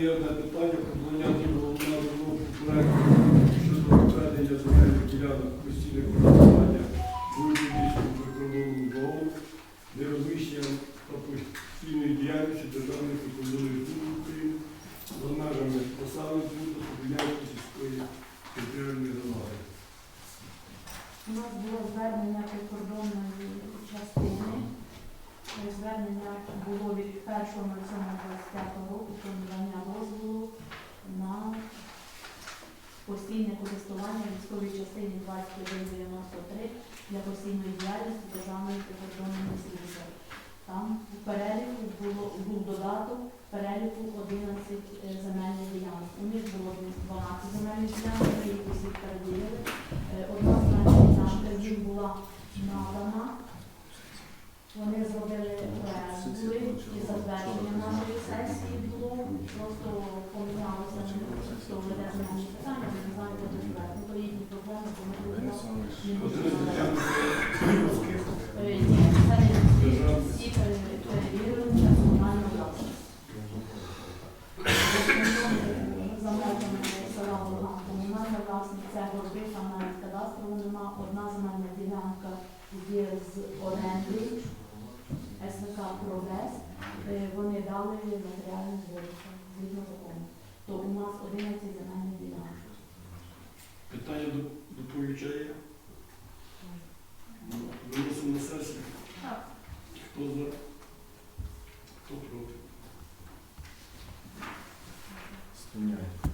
Є одне питання про прийняття головного вимогу проекту щодо введення земельних ділянок постійного користування Будь-яким прикордонним зоном, де розміщення постійної діяльності державних прикордонних служб України за межами посади Буда У нас було звернення прикордонної частини. Е, Звернення було від 1.07.25 року надання дозволу на постійне користування військовій частині 2193 для постійної діяльності Державної прикордонної служби. Там у переліку було, був додаток переліку 11 е, земельних ділянок. У них було 12 земельних ділянок, ми їх усіх переділили. Е, Одна земельна ділянка їм була надана. Вони зробили проект, були і затвердження нашої сесії було, просто помінялося хто веде земельні питання, ми не знаємо, де. Ну, то їхні проблеми, бо ми ділянок Е, всі, перевірили, це комунальна власність. За межами села Болган комунальна власність, це горби, там навіть кадастру одна земельна ділянка є з оренди СВК Прогрес. Е, вони дали матеріальну зборку згідно закону. То у нас 11 земельних ділянок. Питання до доповідає? Ну, Виносимо на сесію. Так. Хто за? Хто проти? Спиняє.